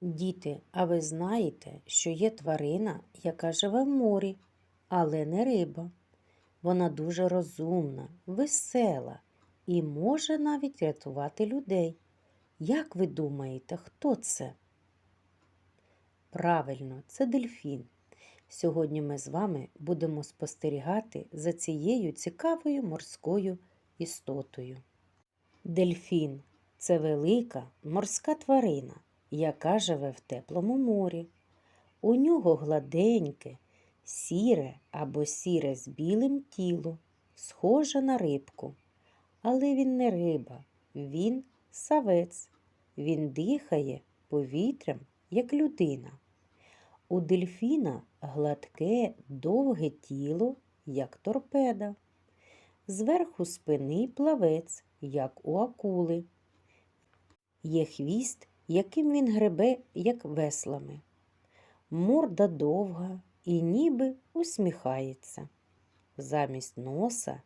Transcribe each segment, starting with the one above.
Діти, а ви знаєте, що є тварина, яка живе в морі, але не риба. Вона дуже розумна, весела і може навіть рятувати людей. Як ви думаєте, хто це? Правильно, це дельфін. Сьогодні ми з вами будемо спостерігати за цією цікавою морською істотою. Дельфін це велика морська тварина, яка живе в теплому морі. У нього гладеньке, сіре або сіре з білим тіло, схоже на рибку. Але він не риба, він савець. Він дихає повітрям, як людина. У дельфіна гладке, довге тіло, як торпеда. Зверху спини плавець, як у акули. Є хвіст, яким він гребе, як веслами. Морда довга і ніби усміхається. Замість носа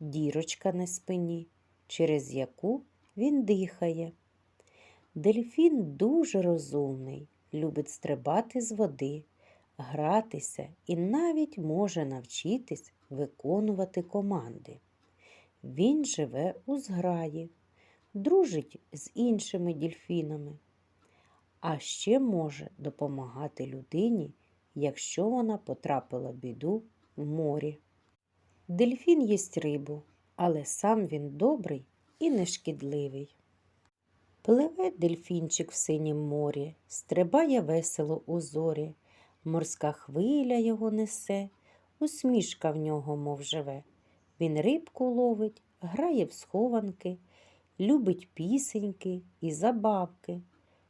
дірочка на спині, через яку він дихає. Дельфін дуже розумний, любить стрибати з води, гратися і навіть може навчитись виконувати команди. Він живе у зграї, дружить з іншими дельфінами, а ще може допомагати людині, якщо вона потрапила в біду в морі. Дельфін їсть рибу, але сам він добрий і нешкідливий. Пливе дельфінчик в синім морі, стрибає весело у зорі, морська хвиля його несе, усмішка в нього, мов живе. Він рибку ловить, грає в схованки, любить пісеньки і забавки.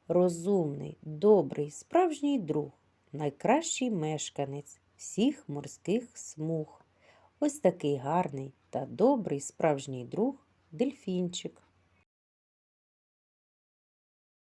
Розумний, добрий, справжній друг, найкращий мешканець всіх морських смуг. Ось такий гарний та добрий справжній друг дельфінчик.